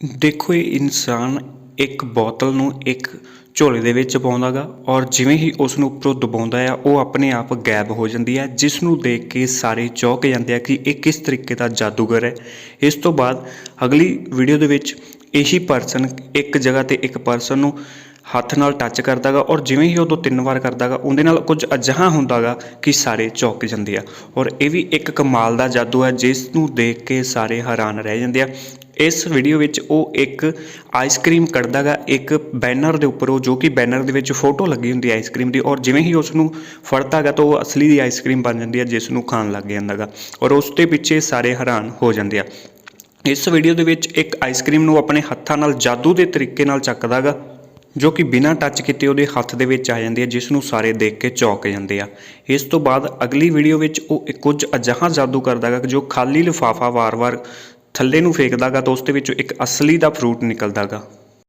ਦੇਖੋ ਇਹ ਇਨਸਾਨ ਇੱਕ ਬੋਤਲ ਨੂੰ ਇੱਕ ਝੋਲੇ ਦੇ ਵਿੱਚ ਪਾਉਂਦਾ ਗਾ ਔਰ ਜਿਵੇਂ ਹੀ ਉਸ ਨੂੰ ਉੱਪਰੋਂ ਦਬਾਉਂਦਾ ਆ, ਉਹ ਆਪਣੇ ਆਪ ਗਾਇਬ ਹੋ ਜਾਂਦੀ ਹੈ ਜਿਸ ਨੂੰ ਦੇਖ ਕੇ ਸਾਰੇ ਚੌਂਕ ਜਾਂਦੇ ਆ ਕਿ ਇਹ ਕਿਸ ਤਰੀਕੇ ਦਾ ਜਾਦੂਗਰ ਹੈ। ਇਸ ਤੋਂ ਬਾਅਦ ਅਗਲੀ ਵੀਡੀਓ ਦੇ ਵਿੱਚ ਇਹੀ ਪਰਸਨ ਇੱਕ ਜਗ੍ਹਾ ਤੇ ਇੱਕ ਪਰਸਨ ਨੂੰ ਹੱਥ ਨਾਲ ਟੱਚ ਕਰਦਾਗਾ ਔਰ ਜਿਵੇਂ ਹੀ ਉਦੋਂ ਤਿੰਨ ਵਾਰ ਕਰਦਾਗਾ, ਉਹਦੇ ਨਾਲ ਕੁਝ ਅਜਿਹਾ ਹੁੰਦਾਗਾ ਕਿ ਸਾਰੇ ਚੌਕ ਜਾਂਦੇ ਆ। ਔਰ ਇਹ ਵੀ ਇੱਕ ਕਮਾਲ ਦਾ ਜਾਦੂ ਹੈ ਜਿਸ ਨੂੰ ਦੇਖ ਕੇ ਸਾਰੇ ਹੈਰਾਨ ਰਹਿ ਜਾਂਦੇ ਆ। ਇਸ ਵੀਡੀਓ ਵਿੱਚ ਉਹ ਇੱਕ ਆਈਸਕ੍ਰੀਮ ਕੱਢਦਾਗਾ ਇੱਕ ਬੈਨਰ ਦੇ ਉੱਪਰ ਉਹ, ਜੋ ਕਿ ਬੈਨਰ ਦੇ ਵਿੱਚ ਫੋਟੋ ਲੱਗੀ ਹੁੰਦੀ ਹੈ ਆਈਸਕ੍ਰੀਮ ਦੀ ਔਰ ਜਿਵੇਂ ਹੀ ਉਸ ਨੂੰ ਫੜਦਾਗਾ ਤਾਂ ਉਹ ਅਸਲੀ ਦੀ ਆਈਸਕ੍ਰੀਮ ਬਣ ਜਾਂਦੀ ਹੈ, ਜਿਸ ਨੂੰ ਖਾਣ ਲੱਗ ਜਾਂਦਾਗਾ ਔਰ ਉਸ ਦੇ ਪਿੱਛੇ ਸਾਰੇ ਹੈਰਾਨ ਹੋ ਜਾਂਦੇ ਆ। ਇਸ ਵੀਡੀਓ ਦੇ ਵਿੱਚ ਇੱਕ ਆਈਸਕ੍ਰੀਮ ਨੂੰ ਆਪਣੇ ਹੱਥਾਂ ਨਾਲ ਜਾਦੂ ਦੇ ਤਰੀਕੇ ਨਾਲ ਚੱਕਦਾਗਾ ਜੋ ਕਿ ਬਿਨਾਂ ਟੱਚ ਕੀਤੇ ਉਹਦੇ ਹੱਥ ਦੇ ਵਿੱਚ ਆ ਜਾਂਦੀ ਹੈ, ਜਿਸ ਨੂੰ ਸਾਰੇ ਦੇਖ ਕੇ ਚੌਂਕ ਜਾਂਦੇ ਆ। ਇਸ ਤੋਂ ਬਾਅਦ ਅਗਲੀ ਵੀਡੀਓ ਵਿੱਚ ਉਹ ਕੁਝ ਅਜਿਹਾ ਜਾਦੂ ਕਰਦਾਗਾ ਕਿ ਜੋ ਖਾਲੀ ਲਿਫਾਫਾ ਵਾਰ-ਵਾਰ ਥੱਲੇ ਨੂੰ ਫੇਕਦਾਗਾ ਤਾਂ ਉਸ ਦੇ ਵਿੱਚੋਂ ਇੱਕ ਅਸਲੀ ਦਾ ਫਰੂਟ ਨਿਕਲਦਾਗਾ।